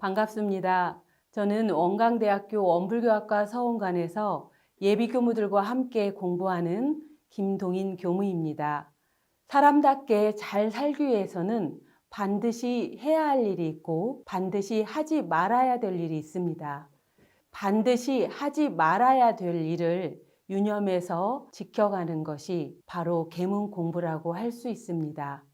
반갑습니다. 저는 원광대학교 원불교학과 서원관에서 예비교무들과 함께 공부하는 김동인 교무입니다. 사람답게 잘 살기 위해서는 반드시 해야 할 일이 있고 반드시 하지 말아야 될 일이 있습니다. 반드시 하지 말아야 될 일을 유념해서 지켜가는 것이 바로 계문 공부라고 할 수 있습니다.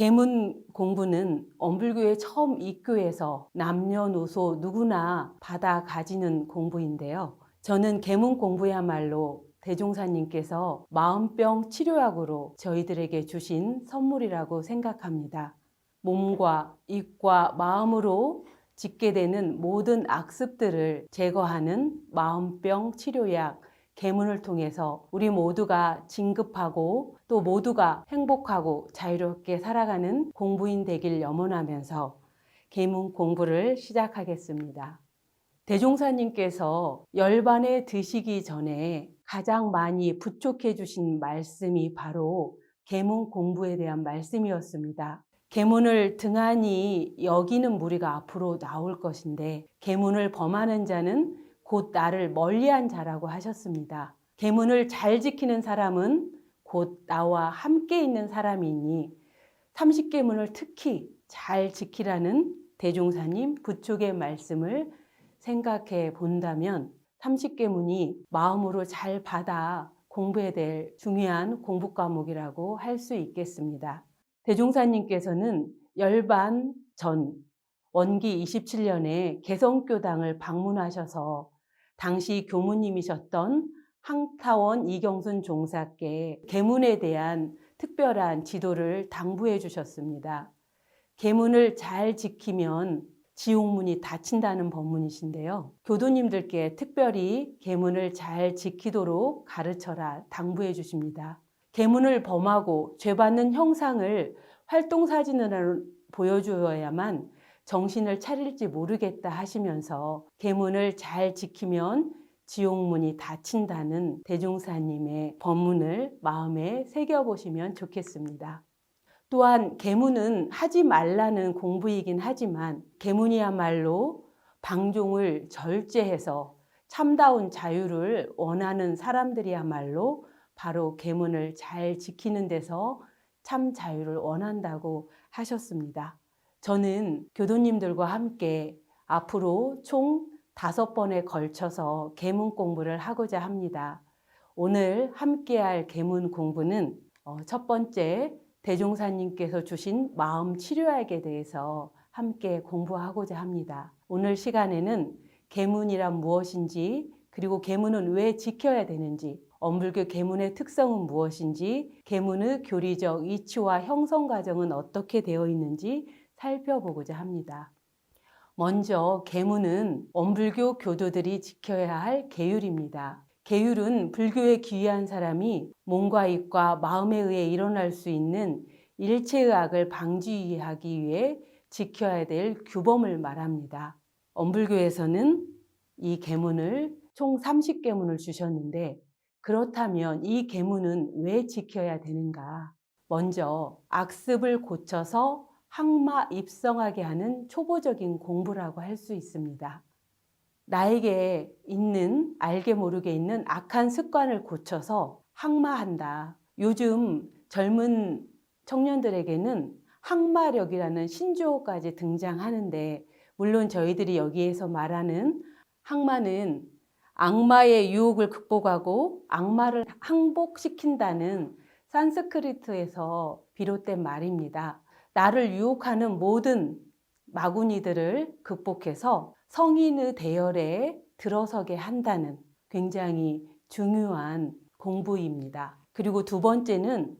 계문 공부는 엄불교에 처음 입교해서 남녀노소 누구나 받아 가지는 공부인데요. 저는 계문 공부야말로 대종사님께서 마음병 치료약으로 저희들에게 주신 선물이라고 생각합니다. 몸과 입과 마음으로 짓게 되는 모든 악습들을 제거하는 마음병 치료약 계문을 통해서 우리 모두가 진급하고 또 모두가 행복하고 자유롭게 살아가는 공부인 되길 염원하면서 계문 공부를 시작하겠습니다. 대종사님께서 열반에 드시기 전에 가장 많이 부촉해 주신 말씀이 바로 계문 공부에 대한 말씀이었습니다. 계문을 등한히 여기는 무리가 앞으로 나올 것인데 계문을 범하는 자는 곧 나를 멀리한 자라고 하셨습니다. 계문을 잘 지키는 사람은 곧 나와 함께 있는 사람이니 30계문을 특히 잘 지키라는 대종사님 부축의 말씀을 생각해 본다면 30계문이 마음으로 잘 받아 공부해야 될 중요한 공부 과목이라고 할 수 있겠습니다. 대종사님께서는 열반 전 원기 27년에 개성교당을 방문하셔서 당시 교무님이셨던 항타원 이경순 종사께 계문에 대한 특별한 지도를 당부해 주셨습니다. 계문을 잘 지키면 지옥문이 닫힌다는 법문이신데요. 교도님들께 특별히 계문을 잘 지키도록 가르쳐라 당부해 주십니다. 계문을 범하고 죄받는 형상을 활동사진으로 보여주어야만 정신을 차릴지 모르겠다 하시면서 계문을 잘 지키면 지옥문이 닫힌다는 대종사님의 법문을 마음에 새겨보시면 좋겠습니다. 또한 계문은 하지 말라는 공부이긴 하지만 계문이야말로 방종을 절제해서 참다운 자유를 원하는 사람들이야말로 바로 계문을 잘 지키는 데서 참 자유를 원한다고 하셨습니다. 저는 교도님들과 함께 앞으로 총 다섯 번에 걸쳐서 계문 공부를 하고자 합니다. 오늘 함께할 계문 공부는 어, 첫 번째 대종사님께서 주신 마음 치료약에 대해서 함께 공부하고자 합니다. 오늘 시간에는 계문이란 무엇인지 그리고 계문은 왜 지켜야 되는지 엄불교 계문의 특성은 무엇인지 계문의 교리적 이치와 형성 과정은 어떻게 되어 있는지 살펴보고자 합니다. 먼저 계문은 엄불교 교도들이 지켜야 할 계율입니다. 계율은 불교에 귀한 사람이 몸과 입과 마음에 의해 일어날 수 있는 일체의 악을 방지하기 위해 지켜야 될 규범을 말합니다. 엄불교에서는 이 계문을 총 30계문을 주셨는데 그렇다면 이 계문은 왜 지켜야 되는가? 먼저 악습을 고쳐서 항마 입성하게 하는 초보적인 공부라고 할 수 있습니다. 나에게 있는 알게 모르게 있는 악한 습관을 고쳐서 항마한다. 요즘 젊은 청년들에게는 항마력이라는 신조어까지 등장하는데 물론 저희들이 여기에서 말하는 항마는 악마의 유혹을 극복하고 악마를 항복시킨다는 산스크리트에서 비롯된 말입니다. 나를 유혹하는 모든 마구니들을 극복해서 성인의 대열에 들어서게 한다는 굉장히 중요한 공부입니다. 그리고 두 번째는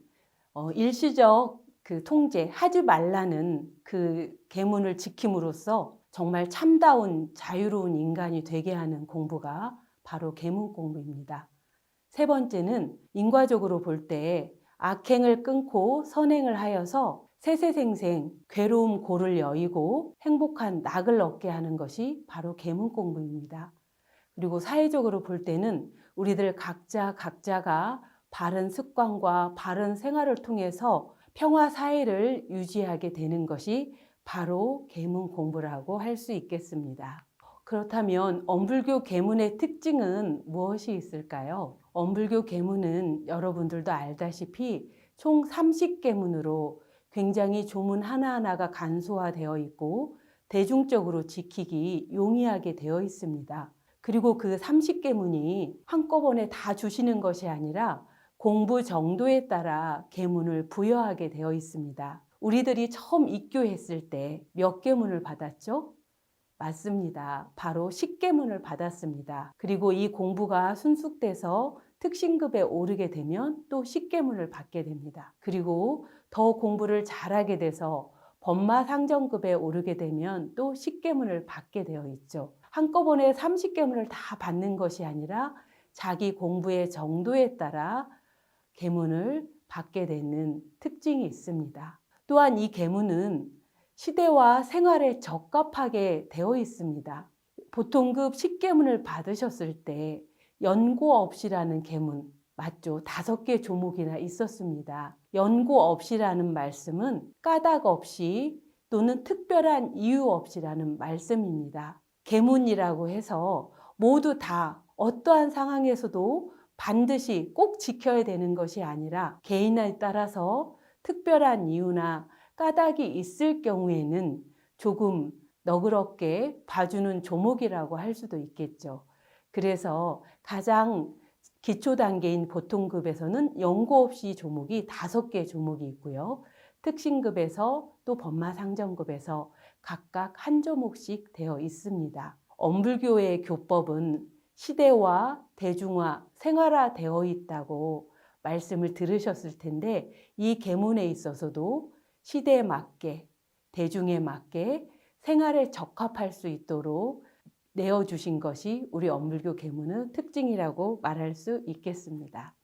어, 일시적 그 통제, 하지 말라는 그 계문을 지킴으로써 정말 참다운 자유로운 인간이 되게 하는 공부가 바로 계문 공부입니다. 세 번째는 인과적으로 볼 때 악행을 끊고 선행을 하여서 세세생생 괴로움 고를 여의고 행복한 낙을 얻게 하는 것이 바로 계문 공부입니다. 그리고 사회적으로 볼 때는 우리들 각자 각자가 바른 습관과 바른 생활을 통해서 평화 사회를 유지하게 되는 것이 바로 계문 공부라고 할 수 있겠습니다. 그렇다면 엄불교 계문의 특징은 무엇이 있을까요? 엄불교 계문은 여러분들도 알다시피 총 30계문으로 굉장히 조문 하나하나가 간소화되어 있고 대중적으로 지키기 용이하게 되어 있습니다. 그리고 그 30계문이 한꺼번에 다 주시는 것이 아니라 공부 정도에 따라 계문을 부여하게 되어 있습니다. 우리들이 처음 입교했을 때몇 계문을 받았죠? 맞습니다. 바로 10계문을 받았습니다. 그리고 이 공부가 순숙돼서 특신급에 오르게 되면 또 10계문을 받게 됩니다. 그리고 더 공부를 잘하게 돼서 법마 상정급에 오르게 되면 또 10계문을 받게 되어 있죠. 한꺼번에 30계문을 다 받는 것이 아니라 자기 공부의 정도에 따라 계문을 받게 되는 특징이 있습니다. 또한 이 계문은 시대와 생활에 적합하게 되어 있습니다. 보통급 10계문을 받으셨을 때 연고 없이라는 계문 맞죠? 다섯 개 조목이나 있었습니다. 연고 없이라는 말씀은 까닭 없이 또는 특별한 이유 없이라는 말씀입니다. 계문이라고 해서 모두 다 어떠한 상황에서도 반드시 꼭 지켜야 되는 것이 아니라 개인에 따라서 특별한 이유나 까닭이 있을 경우에는 조금 너그럽게 봐주는 조목이라고 할 수도 있겠죠. 그래서 가장 기초 단계인 보통급에서는 연고 없이 조목이 다섯 개 조목이 있고요. 특신급에서 또 법마 상정급에서 각각 한 조목씩 되어 있습니다. 엄불교의 교법은 시대와 대중화, 생활화 되어 있다고 말씀을 들으셨을 텐데 이 계문에 있어서도 시대에 맞게, 대중에 맞게 생활에 적합할 수 있도록 내어주신 것이 우리 엄불교 계문의 특징이라고 말할 수 있겠습니다.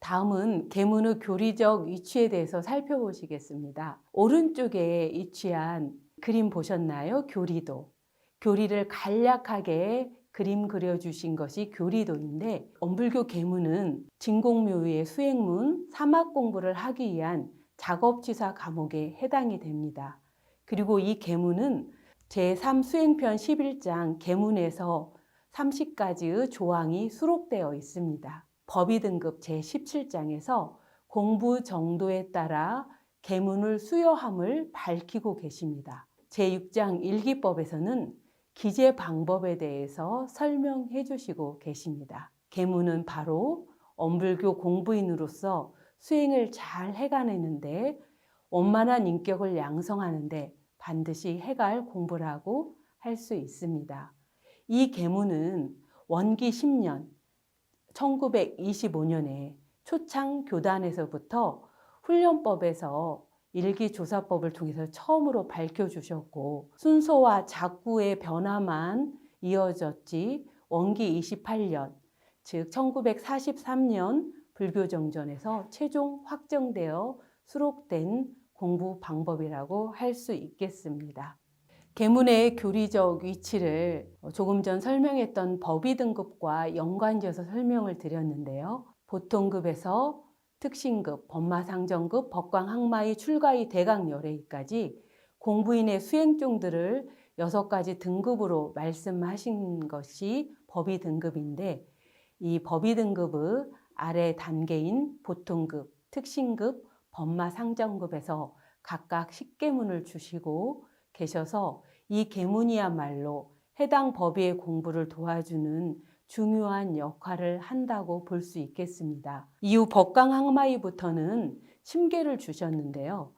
다음은 계문의 교리적 위치에 대해서 살펴보시겠습니다. 오른쪽에 위치한 그림 보셨나요? 교리도. 교리를 간략하게 그림 그려주신 것이 교리도인데 엄불교 계문은 진공묘의 수행문 사막 공부를 하기 위한 작업지사 과목에 해당이 됩니다. 그리고 이 계문은 제3수행편 11장 계문에서 30가지의 조항이 수록되어 있습니다. 법의 등급 제17장에서 공부 정도에 따라 계문을 수여함을 밝히고 계십니다. 제6장 일기법에서는 기재 방법에 대해서 설명해 주시고 계십니다. 계문은 바로 엄불교 공부인으로서 수행을 잘 해가내는데 원만한 인격을 양성하는데 반드시 해갈 공부라고 할 수 있습니다. 이 계문은 원기 10년 1925년에 초창 교단에서부터 훈련법에서 일기조사법을 통해서 처음으로 밝혀주셨고 순서와 작구의 변화만 이어졌지 원기 28년 즉 1943년 불교정전에서 최종 확정되어 수록된 공부 방법이라고 할 수 있겠습니다. 계문의 교리적 위치를 조금 전 설명했던 법의 등급과 연관지어서 설명을 드렸는데요. 보통급에서 특신급, 법마상정급, 법광 항마의 출가의 대강 열애까지 공부인의 수행종들을 여섯 가지 등급으로 말씀하신 것이 법의 등급인데 이 법의 등급의 아래 단계인 보통급, 특신급, 법마 상정급에서 각각 10계문을 주시고 계셔서 이 계문이야말로 해당 법의 공부를 도와주는 중요한 역할을 한다고 볼 수 있겠습니다. 이후 법강항마이부터는 심계를 주셨는데요.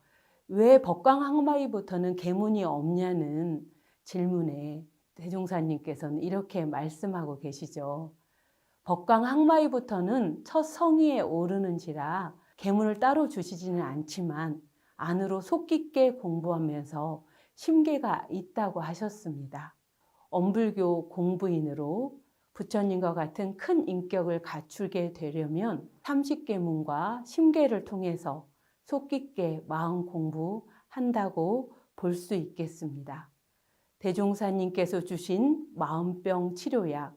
왜 법강항마이부터는 계문이 없냐는 질문에 대종사님께서는 이렇게 말씀하고 계시죠. 법강항마이부터는 첫 성의에 오르는지라 계문을 따로 주시지는 않지만 안으로 속 깊게 공부하면서 심계가 있다고 하셨습니다. 엄불교 공부인으로 부처님과 같은 큰 인격을 갖추게 되려면 30계문과 심계를 통해서 속 깊게 마음 공부한다고 볼 수 있겠습니다. 대종사님께서 주신 마음병 치료약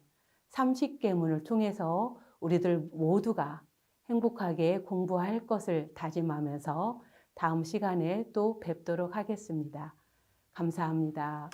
30계문을 통해서 우리들 모두가 행복하게 공부할 것을 다짐하면서 다음 시간에 또 뵙도록 하겠습니다. 감사합니다.